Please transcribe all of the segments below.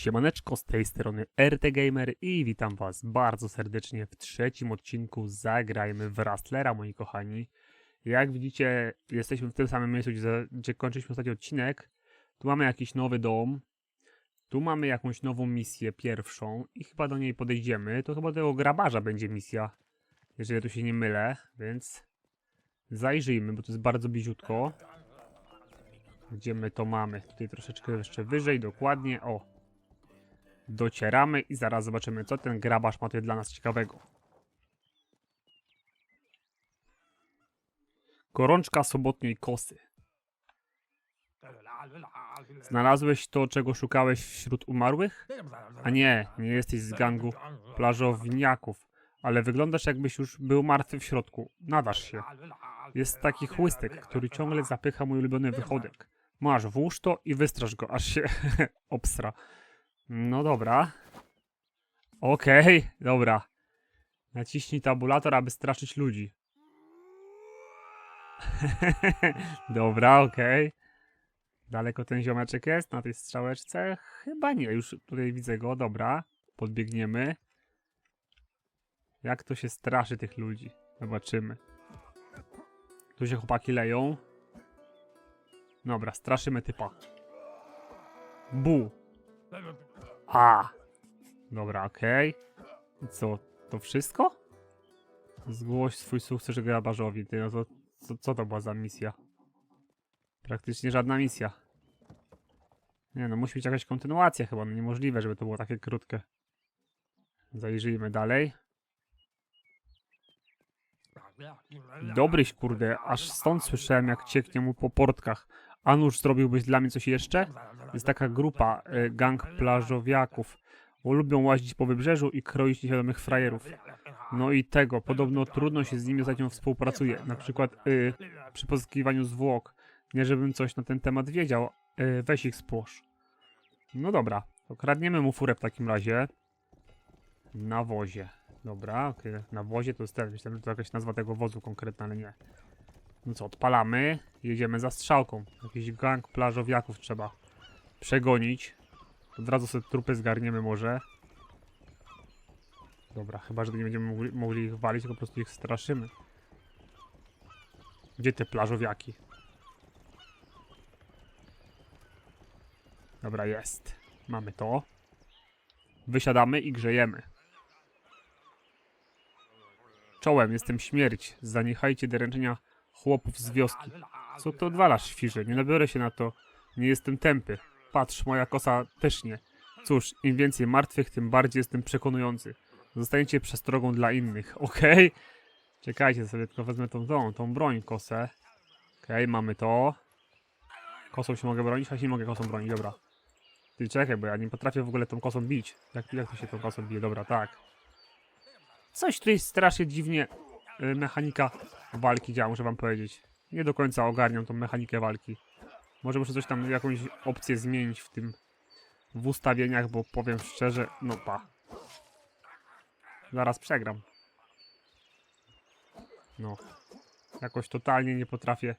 Siemaneczko, z tej strony RT Gamer i witam was bardzo serdecznie w trzecim odcinku Zagrajmy w Rastlera, moi kochani. Jak widzicie, jesteśmy w tym samym miejscu, gdzie, gdzie kończyliśmy ostatni odcinek. Tu mamy jakiś nowy dom. Tu mamy jakąś nową misję, pierwszą i chyba do niej podejdziemy. To chyba tego grabarza będzie misja, jeżeli tu się nie mylę, więc zajrzyjmy, bo to jest bardzo bliziutko. Gdzie my to mamy? Tutaj troszeczkę jeszcze wyżej, dokładnie. O, docieramy i zaraz zobaczymy, co ten grabarz ma tutaj dla nas ciekawego. Gorączka sobotniej kosy. Znalazłeś to, czego szukałeś wśród umarłych? A nie, nie jesteś z gangu plażowniaków, ale wyglądasz jakbyś już był martwy w środku. Nadasz się. Jest taki chłystek, który ciągle zapycha mój ulubiony wychodek. Masz, włóż to i wystraż go, aż się obsra. No dobra. Okej, dobra. Naciśnij tabulator, aby straszyć ludzi. dobra, okej. Daleko ten ziomeczek jest na tej strzałeczce? Chyba nie, już tutaj widzę go, dobra. Podbiegniemy. Jak to się straszy tych ludzi? Zobaczymy. Tu się chłopaki leją. Dobra, straszymy typa. Bu. A. Dobra, okej. I co, to wszystko? Zgłoś swój sukces grabarzowi. Ty, no to, co, co to była za misja? Praktycznie żadna misja. Nie no, musi być jakaś kontynuacja chyba. No niemożliwe, żeby to było takie krótkie. Zajrzyjmy dalej. Dobryś, kurde, aż stąd słyszałem, jak cieknie mu po portkach. A zrobiłbyś dla mnie coś jeszcze? Jest taka grupa, y, gang plażowiaków. Lubią łazić po wybrzeżu i kroić nieświadomych frajerów. No i tego, podobno trudno się z nimi nią współpracuje. Na przykład y, przy pozyskiwaniu zwłok. Nie żebym coś na ten temat wiedział, y, weź ich spłosz. No dobra, okradniemy mu furę w takim razie. Na wozie. Dobra, okej. Na wozie to jest ten, myślałem, że to jakaś nazwa tego wozu konkretna, ale nie. No co, odpalamy, jedziemy za strzałką. Jakiś gang plażowiaków trzeba przegonić. Od razu sobie trupy zgarniemy może. Dobra, chyba, że nie będziemy mogli, mogli ich walić, tylko po prostu ich straszymy. Gdzie te plażowiaki? Dobra, jest. Mamy to. Wysiadamy i grzejemy. Czołem, jestem śmierć. Zaniechajcie dręczenia chłopów z wioski. Co to odwalasz, świrze? Nie nabiorę się na to. Nie jestem tępy. Patrz, moja kosa też nie. Cóż, im więcej martwych, tym bardziej jestem przekonujący. Zostaniecie przestrogą dla innych, okej? Czekajcie sobie, tylko wezmę tą, tą, tą broń, kosę. Okej, mamy to. Kosą się mogę bronić, a się nie mogę kosą bronić, dobra. Ty czekaj, bo ja nie potrafię w ogóle tą kosą bić. Jak, jak to się tą kosą bije? Dobra, tak. Coś tutaj strasznie dziwnie mechanika walki działa, muszę wam powiedzieć. Nie do końca ogarniam tą mechanikę walki. Może muszę coś tam, jakąś opcję zmienić w tym, w ustawieniach, bo powiem szczerze, no pa. Zaraz przegram. No. Jakoś totalnie nie potrafię,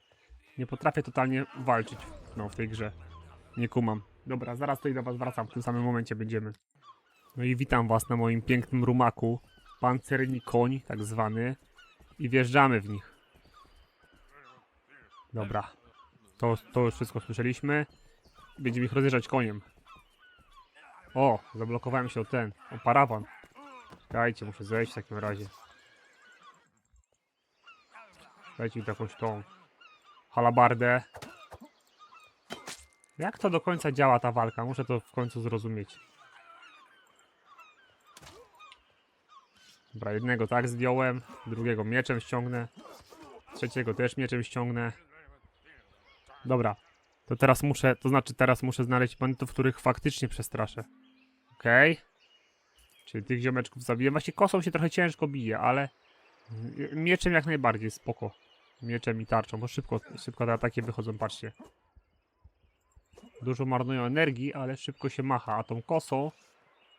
nie potrafię totalnie walczyć, no, w tej grze. Nie kumam. Dobra, zaraz tutaj do was wracam, w tym samym momencie będziemy. No i witam was na moim pięknym rumaku. Pancerni koń, tak zwany. I wjeżdżamy w nich. Dobra. To, to już wszystko słyszeliśmy. Będziemy ich rozjeżdżać koniem. O, zablokowałem się o ten, o parawan. Dajcie, muszę zejść w takim razie. Dajcie mi jakąś tą halabardę. Jak to do końca działa ta walka? Muszę to w końcu zrozumieć. Dobra, jednego tak zdjąłem, drugiego mieczem ściągnę, trzeciego też mieczem ściągnę. Dobra, to teraz muszę, to znaczy teraz muszę znaleźć bandytów, których faktycznie przestraszę. Okej. Czyli tych ziomeczków zabiję. Właśnie kosą się trochę ciężko bije, ale mieczem jak najbardziej spoko. Mieczem i tarczą, bo szybko, szybko te ataki wychodzą, patrzcie. Dużo marnują energii, ale szybko się macha, a tą kosą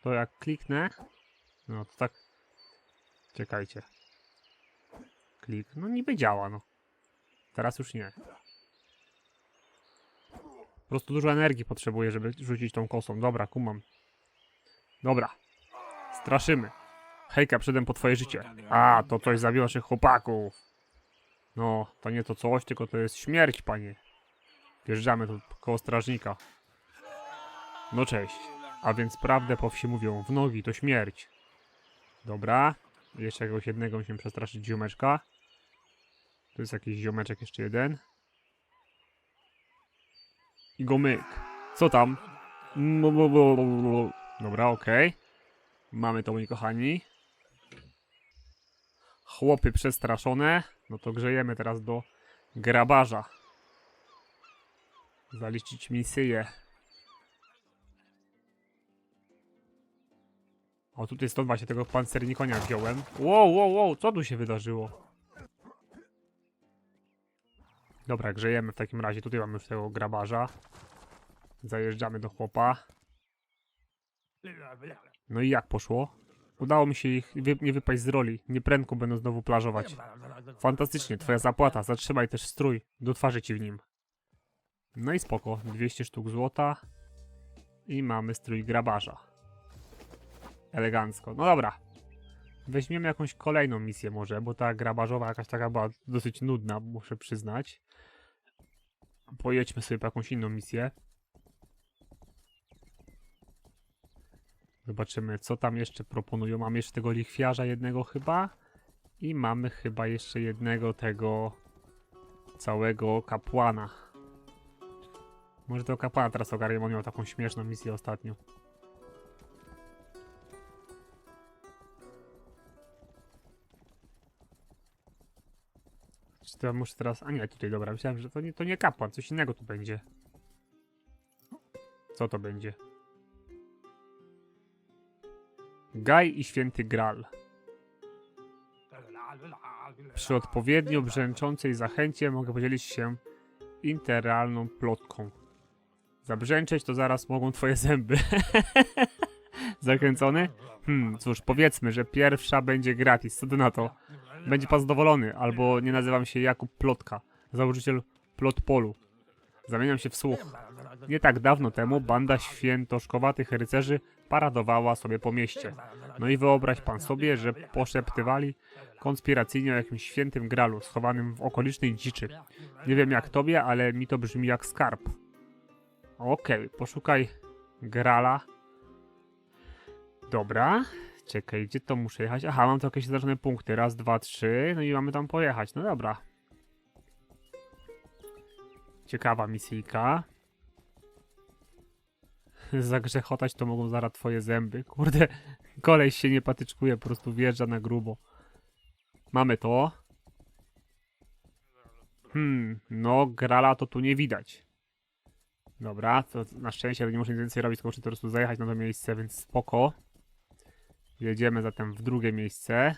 to jak kliknę, no to tak Czekajcie. Klik. No niby działa, no. Teraz już nie. Po prostu dużo energii potrzebuję, żeby rzucić tą kosą. Dobra, kumam. Dobra. Straszymy. Hejka, przedem po twoje życie. A, to coś zabiło naszych chłopaków. No, to nie to coś, tylko to jest śmierć, panie. Wjeżdżamy tu koło strażnika. No cześć. A więc prawdę po wsi mówią, w nogi to śmierć. Dobra. Jeszcze jakiegoś jednego musimy przestraszyć ziomeczka. Tu jest jakiś ziomeczek jeszcze jeden. I go myk. Co tam? Dobra, okej. Mamy to, moi kochani. Chłopy przestraszone. No to grzejemy teraz do grabarza. Zaliczyć misję. O, tutaj 120 tego pancernikonia wziąłem. Wow, wow, wow, co tu się wydarzyło? Dobra, grzejemy w takim razie. Tutaj mamy już tego grabarza. Zajeżdżamy do chłopa. No i jak poszło? Udało mi się ich wy nie wypaść z roli. Nieprędko będą znowu plażować. Fantastycznie, twoja zapłata. Zatrzymaj też strój. Do twarzy ci w nim. No i spoko. 200 sztuk złota. I mamy strój grabarza. Elegancko. No dobra. Weźmiemy jakąś kolejną misję może, bo ta grabarzowa jakaś taka była dosyć nudna, muszę przyznać. Pojedźmy sobie po jakąś inną misję. Zobaczymy, co tam jeszcze proponują. Mamy jeszcze tego lichwiarza jednego chyba. I mamy chyba jeszcze jednego tego całego kapłana. Może tego kapłana teraz ogarniemy, on miał taką śmieszną misję ostatnio. To muszę teraz... A nie, tutaj dobra, myślałem, że to nie, to nie kapłan, coś innego tu będzie. Co to będzie? Gaj i święty Gral. Przy odpowiednio brzęczącej zachęcie mogę podzielić się interalną plotką. Zabrzęczeć to zaraz mogą twoje zęby. Zachęcony? Hmm, cóż, powiedzmy, że pierwsza będzie gratis. Co ty na to? Będzie pan zadowolony, albo nie nazywam się Jakub Plotka, założyciel Plotpolu. Zamieniam się w słuch. Nie tak dawno temu banda świętoszkowatych rycerzy paradowała sobie po mieście. No i wyobraź pan sobie, że poszeptywali konspiracyjnie o jakimś świętym gralu schowanym w okolicznej dziczy. Nie wiem jak tobie, ale mi to brzmi jak skarb. Okej, poszukaj grala. Dobra. Czekaj, gdzie to muszę jechać? Aha, mam tu jakieś zaznaczone punkty. Raz, dwa, trzy. No i mamy tam pojechać. No dobra. Ciekawa misyjka. Zagrzechotać to mogą zaraz twoje zęby. Kurde, koleś się nie patyczkuje, po prostu wjeżdża na grubo. Mamy to. Hmm, no grala to tu nie widać. Dobra, to na szczęście nie muszę nic więcej robić, tylko muszę po prostu zajechać na to miejsce, więc spoko. Jedziemy zatem w drugie miejsce.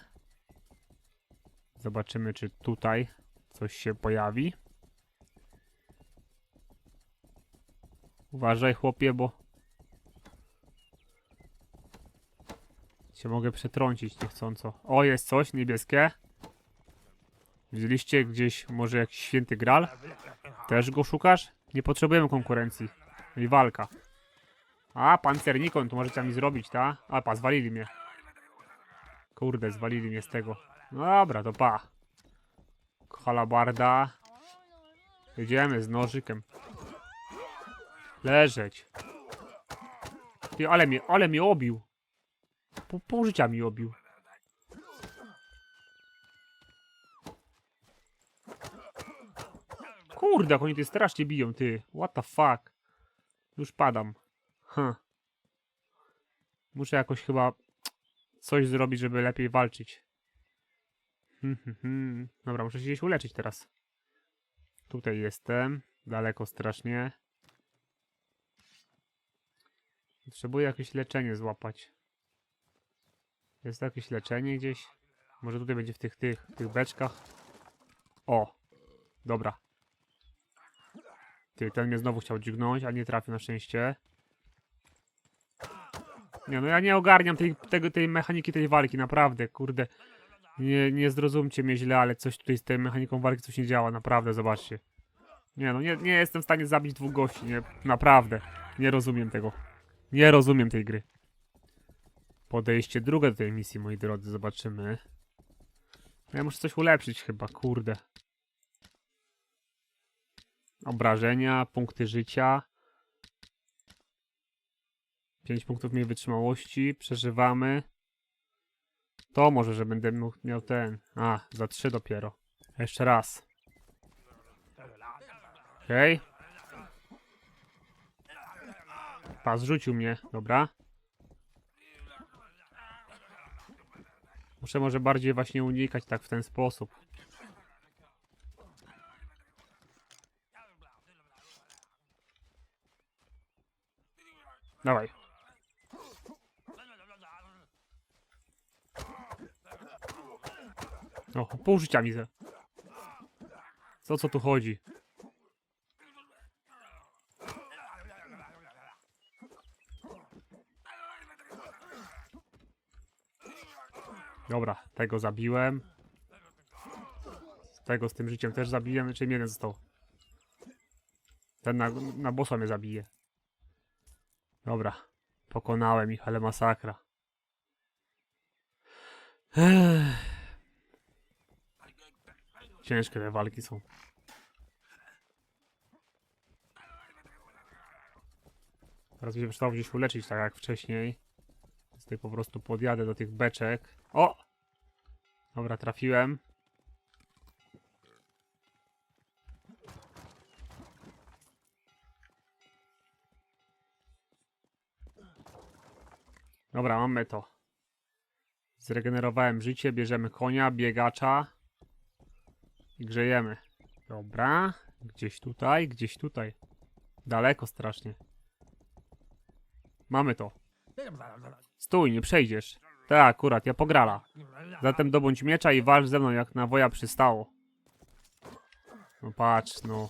Zobaczymy, czy tutaj coś się pojawi. Uważaj, chłopie, bo się mogę przetrącić niechcąco. O, jest coś niebieskie. Widzieliście gdzieś może jakiś święty gral? Też go szukasz? Nie potrzebujemy konkurencji. No i walka. A, pancernikon, tu możecie mi zrobić, ta? A, pa, zwalili mnie. Kurde, zwalili mnie z tego. No dobra, to pa. Halabarda. Jedziemy z nożykiem. Leżeć. Ty, ale mnie, ale mnie obił. Pół, pół życia mi obił. Kurde, jak oni ty strasznie biją, ty. What the fuck. Już padam. Huh. Muszę jakoś chyba coś zrobić, żeby lepiej walczyć. Hmm, hmm, hmm. Dobra, muszę się gdzieś uleczyć teraz. Tutaj jestem. Daleko strasznie. Potrzebuję jakieś leczenie złapać. Jest jakieś leczenie gdzieś? Może tutaj będzie w tych, tych, tych beczkach? O! Dobra. Ty, ten mnie znowu chciał dźgnąć, a nie trafił na szczęście. Nie, no ja nie ogarniam tej, tego, tej mechaniki tej walki, naprawdę, kurde. Nie, nie zrozumcie mnie źle, ale coś tutaj z tą mechaniką walki coś nie działa, naprawdę, zobaczcie. Nie no, nie, nie jestem w stanie zabić dwóch gości, nie, naprawdę. Nie rozumiem tego. Nie rozumiem tej gry. podejście drugie do tej misji, moi drodzy, zobaczymy. Ja muszę coś ulepszyć chyba, kurde. Obrażenia, punkty życia. 5 punktów mniej wytrzymałości, przeżywamy. To może, że będę miał ten. A, za 3 dopiero. Jeszcze raz. Okej. Pas rzucił mnie, dobra. Muszę może bardziej właśnie unikać tak w ten sposób. Dawaj. O, pół życia ze. Co co tu chodzi? Dobra, tego zabiłem. Tego z tym życiem też zabiłem, czyli jeden został. Ten na, na bossa mnie zabije. Dobra, pokonałem ich, ale masakra. Ech. Ciężkie te walki są. Teraz się przydało gdzieś uleczyć, tak jak wcześniej. Więc tutaj po prostu podjadę do tych beczek. O! Dobra, trafiłem. Dobra, mamy to. Zregenerowałem życie, bierzemy konia, biegacza i grzejemy. Dobra, gdzieś tutaj, gdzieś tutaj. Daleko strasznie. Mamy to. Stój, nie przejdziesz. Tak, akurat, ja pograla. Zatem dobądź miecza i walcz ze mną jak na woja przystało. No patrz, no.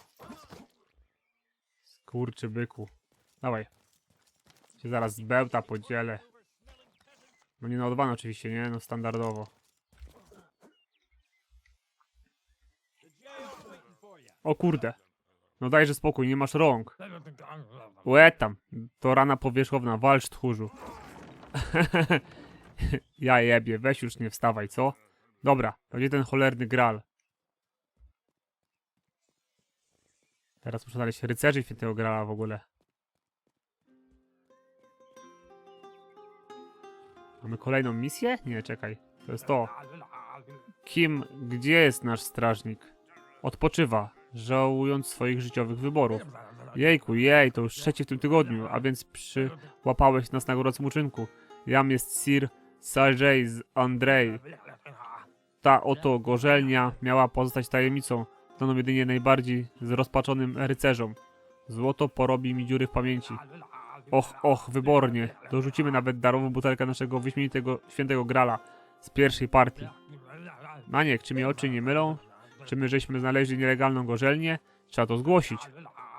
Skurczy byku. Dawaj. Cię zaraz z bełta podzielę. No nie na odwan oczywiście, nie? No standardowo. O kurde. No dajże spokój, nie masz rąk. Łe tam. To rana powierzchowna, walcz tchórzu. ja jebie, weź już nie wstawaj, co? Dobra, to gdzie ten cholerny gral? Teraz muszę znaleźć rycerzy świętego grala w ogóle. Mamy kolejną misję? Nie, czekaj. To jest to. Kim, gdzie jest nasz strażnik? Odpoczywa, żałując swoich życiowych wyborów. Jejku, jej, to już trzecie w tym tygodniu, a więc przyłapałeś nas na gorącym uczynku. Jam jest Sir Sergej z Andrzej. Ta oto gorzelnia miała pozostać tajemnicą, znaną jedynie najbardziej zrozpaczonym rycerzom. Złoto porobi mi dziury w pamięci. Och, och, wybornie. Dorzucimy nawet darową butelkę naszego wyśmienitego świętego grala z pierwszej partii. Maniek, czy mnie oczy nie mylą? Czy my żeśmy znaleźli nielegalną gorzelnię? Trzeba to zgłosić.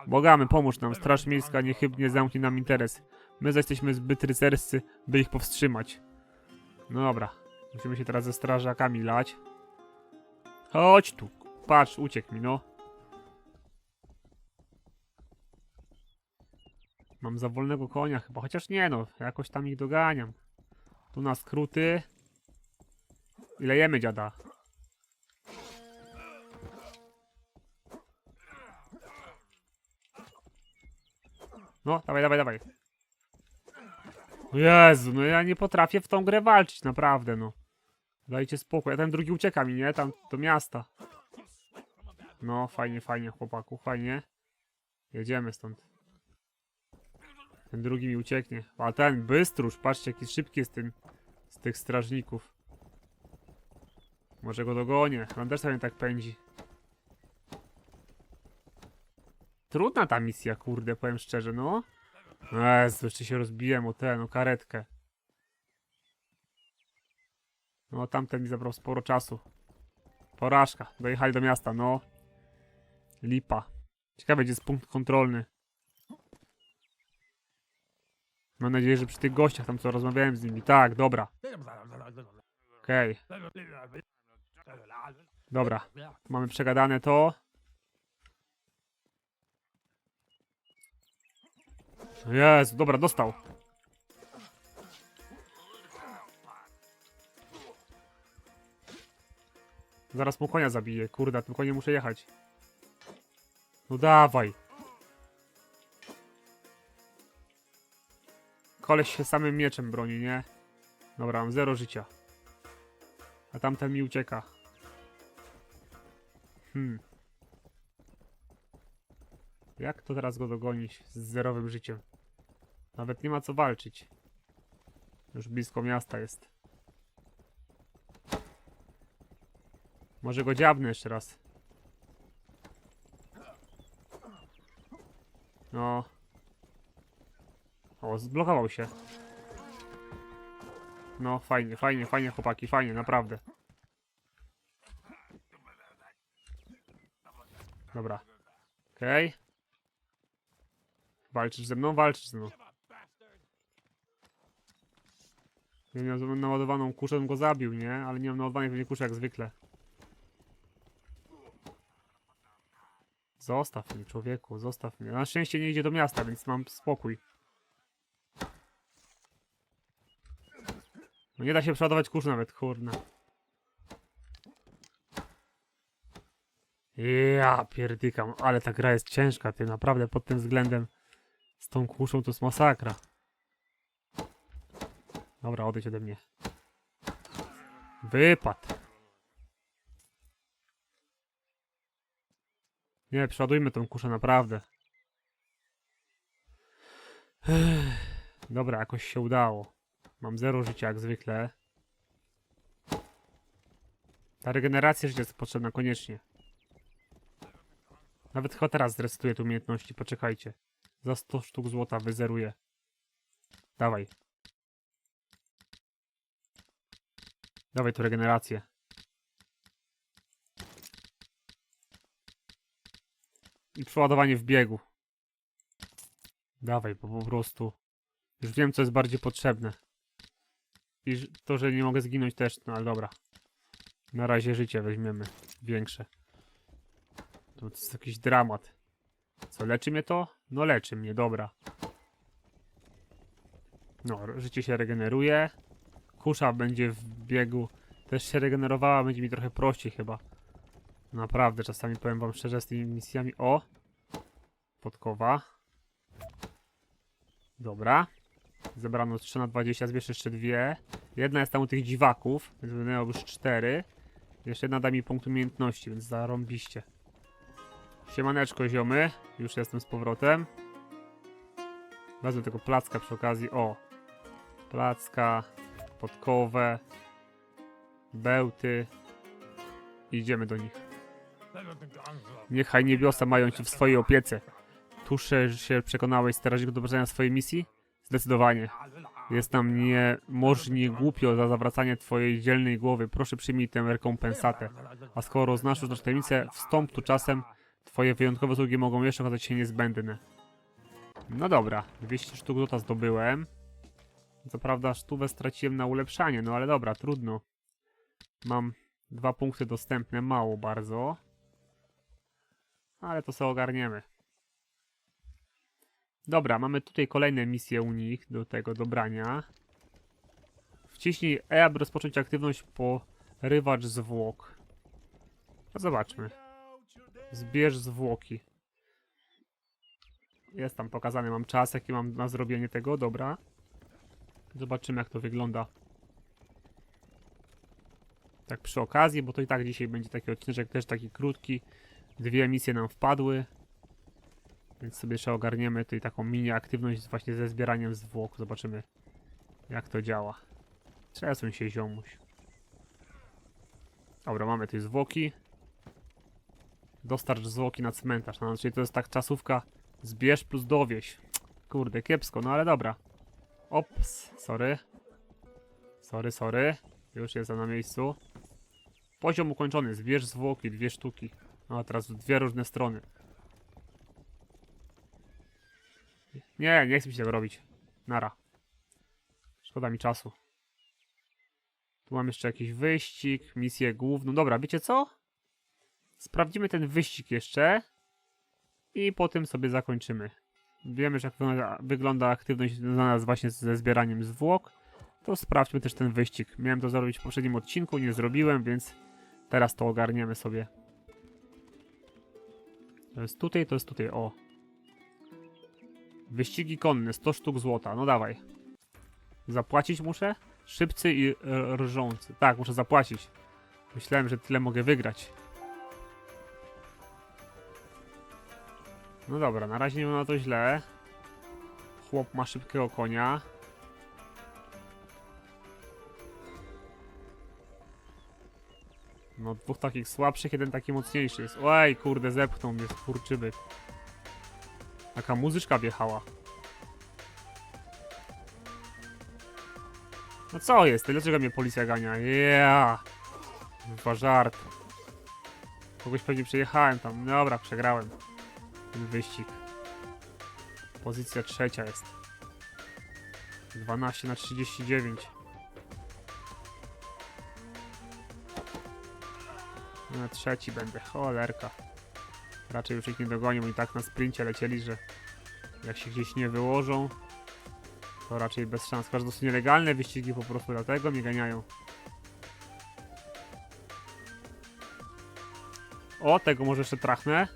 Bogamy, pomóż nam, straż miejska niechybnie zamknie nam interes. My zaś jesteśmy zbyt rycerscy, by ich powstrzymać. No dobra, musimy się teraz ze strażakami lać. Chodź tu, patrz, uciekł mi, no. Mam za wolnego konia chyba, chociaż nie no, jakoś tam ich doganiam. Tu na skróty. I lejemy dziada. No, dawaj, dawaj, dawaj. Jezu, no ja nie potrafię w tą grę walczyć, naprawdę, no. Dajcie spokój, a ten drugi ucieka mi, nie? Tam do miasta. No, fajnie, fajnie, chłopaku, fajnie. Jedziemy stąd. Ten drugi mi ucieknie. A ten bystrusz, patrzcie jaki szybki jest ten z tych strażników. Może go dogonię. On też sobie tak pędzi. Trudna ta misja, kurde, powiem szczerze, no. Jezu, jeszcze się rozbiłem o tę, no karetkę. No, tamten mi zabrał sporo czasu. Porażka. Dojechali do miasta, no. Lipa. Ciekawe, gdzie jest punkt kontrolny. Mam nadzieję, że przy tych gościach tam co rozmawiałem z nimi. Tak, dobra. Okej, dobra. Mamy przegadane to. Jezu, dobra, dostał. Zaraz mu konia zabiję, kurda, tym koniem muszę jechać. No dawaj. Koleś się samym mieczem broni, nie? Dobra, mam zero życia. A tamten mi ucieka. Hmm. Jak to teraz go dogonić z zerowym życiem? Nawet nie ma co walczyć. Już blisko miasta jest. Może go dziabnę jeszcze raz. No. O, zblokował się. No, fajnie, fajnie, fajnie, chłopaki, fajnie, naprawdę. Dobra. Okej. Walczysz ze mną? Walczysz ze mną. Ja miałem naładowaną kuszę, bym go zabił, nie? Ale nie mam naładowanej pewnie kuszy jak zwykle. Zostaw mnie, człowieku, zostaw mnie. Na szczęście nie idzie do miasta, więc mam spokój. No nie da się przeładować kurz nawet, kurna. Ja pierdykam, ale ta gra jest ciężka, ty naprawdę pod tym względem. Z tą kuszą to jest masakra. Dobra, odejdź ode mnie. Wypad. Nie, przeładujmy tą kuszę, naprawdę. Dobra, jakoś się udało. Mam zero życia jak zwykle. Ta regeneracja życia jest potrzebna koniecznie. Nawet chyba teraz zresetuję te umiejętności, poczekajcie. Za 100 sztuk złota wyzeruję. Dawaj. Dawaj tu regenerację. I przeładowanie w biegu. Dawaj, bo po prostu. Już wiem, co jest bardziej potrzebne. I to, że nie mogę zginąć też, no ale dobra. Na razie życie weźmiemy. Większe. To jest jakiś dramat. Co, leczy mnie to? No leczy mnie, dobra. No, życie się regeneruje. Kusza będzie w biegu też się regenerowała, będzie mi trochę prościej chyba. Naprawdę, czasami powiem wam szczerze z tymi misjami. O! Podkowa. Dobra. Zebrano 3 na 20, zbierz jeszcze dwie. Jedna jest tam u tych dziwaków, więc będę miał już 4. Jeszcze jedna da mi punkt umiejętności, więc zarąbiście. Siemaneczko ziomy, już jestem z powrotem. Wezmę tego placka przy okazji. O! Placka, podkowę, bełty. Idziemy do nich. Niechaj niebiosa mają cię w swojej opiece. Tuszę, się przekonałeś strażniku do wrażenia swojej misji? Zdecydowanie. Jest nam niemożnie głupio za zawracanie twojej dzielnej głowy. Proszę przyjmij tę rekompensatę. A skoro znasz już naszą tajemnicę, wstąp tu czasem. Twoje wyjątkowe usługi mogą jeszcze okazać się niezbędne. No dobra, 200 sztuk złota zdobyłem. Co prawda sztuwę straciłem na ulepszanie, no ale dobra, trudno. Mam dwa punkty dostępne, mało bardzo. Ale to sobie ogarniemy. Dobra, mamy tutaj kolejne misje u nich do tego dobrania. Wciśnij E, aby rozpocząć aktywność porywacz zwłok. No zobaczmy. Zbierz zwłoki. Jest tam pokazany, mam czas, jaki mam na zrobienie tego, dobra. Zobaczymy jak to wygląda. Tak przy okazji, bo to i tak dzisiaj będzie taki odcinek też taki krótki. Dwie misje nam wpadły. Więc sobie jeszcze ogarniemy tutaj taką mini aktywność właśnie ze zbieraniem zwłok. Zobaczymy jak to działa. Przesuń się ziomuś. Dobra, mamy tutaj zwłoki. Dostarcz zwłoki na cmentarz. No, czyli to jest tak czasówka. Zbierz plus dowieś. Kurde, kiepsko, no ale dobra. Ops, sorry. Sorry, sorry. Już jestem na miejscu. Poziom ukończony. Zbierz zwłoki, dwie sztuki. No, a teraz dwie różne strony. Nie, nie chcę mi się tego robić. Nara. Szkoda mi czasu. Tu mam jeszcze jakiś wyścig, misję główną. Dobra, wiecie co? Sprawdzimy ten wyścig jeszcze. I potem sobie zakończymy. Wiemy, już jak wygląda, wygląda aktywność związana właśnie ze zbieraniem zwłok. To sprawdźmy też ten wyścig. Miałem to zrobić w poprzednim odcinku, nie zrobiłem, więc Teraz to ogarniemy sobie. To jest tutaj, to jest tutaj, o. Wyścigi konne, 100 sztuk złota, no dawaj. Zapłacić muszę? Szybcy i rżący. Tak, muszę zapłacić. Myślałem, że tyle mogę wygrać. No dobra, na razie nie ma to źle. Chłop ma szybkiego konia. No dwóch takich słabszych, jeden taki mocniejszy jest. Oj, kurde, zepchnął mnie skurczybyk. Taka muzyczka wjechała. No co jest? Dlaczego mnie policja gania? Yeah! Chyba żart. Kogoś pewnie przejechałem tam. Dobra, przegrałem. Ten wyścig. Pozycja trzecia jest. 12 na 39. Na trzeci będę. Cholerka. Raczej już ich nie dogonią. Oni tak na sprincie lecieli, że jak się gdzieś nie wyłożą, to raczej bez szans. Każdy są nielegalne wyścigi po prostu dlatego mnie ganiają. O, tego może jeszcze trachnę.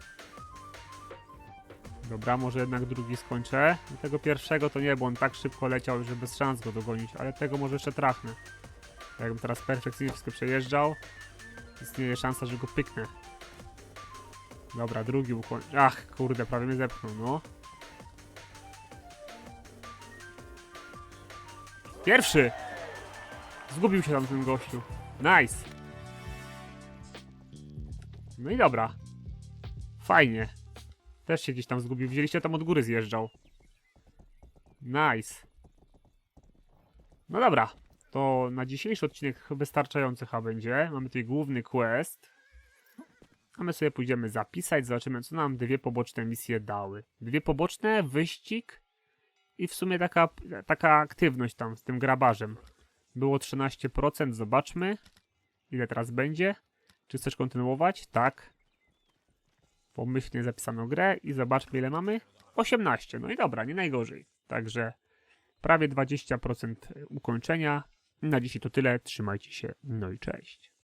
Dobra, może jednak drugi skończę. I Tego pierwszego to nie, bo on tak szybko leciał, że bez szans go dogonić, ale tego może jeszcze trachnę. Jakbym teraz perfekcyjnie wszystko przejeżdżał, istnieje szansa, że go pyknę. Dobra, drugi ukoń... Ach, kurde, prawie mnie zepchnął, no. Pierwszy! Zgubił się tam ten gościu. Nice! No i dobra. Fajnie. Też się gdzieś tam zgubił. Widzieliście, tam od góry zjeżdżał. Nice. No dobra. To na dzisiejszy odcinek wystarczający chyba będzie. Mamy tutaj główny quest. A my sobie pójdziemy zapisać, zobaczymy co nam dwie poboczne misje dały. Dwie poboczne, wyścig i w sumie taka, taka aktywność tam z tym grabarzem. Było 13%, zobaczmy. Ile teraz będzie? Czy chcesz kontynuować? Tak. Pomyślnie zapisano grę i zobaczmy ile mamy. 18. No i dobra, nie najgorzej. Także prawie 20% ukończenia. Na dzisiaj to tyle. Trzymajcie się. No i cześć.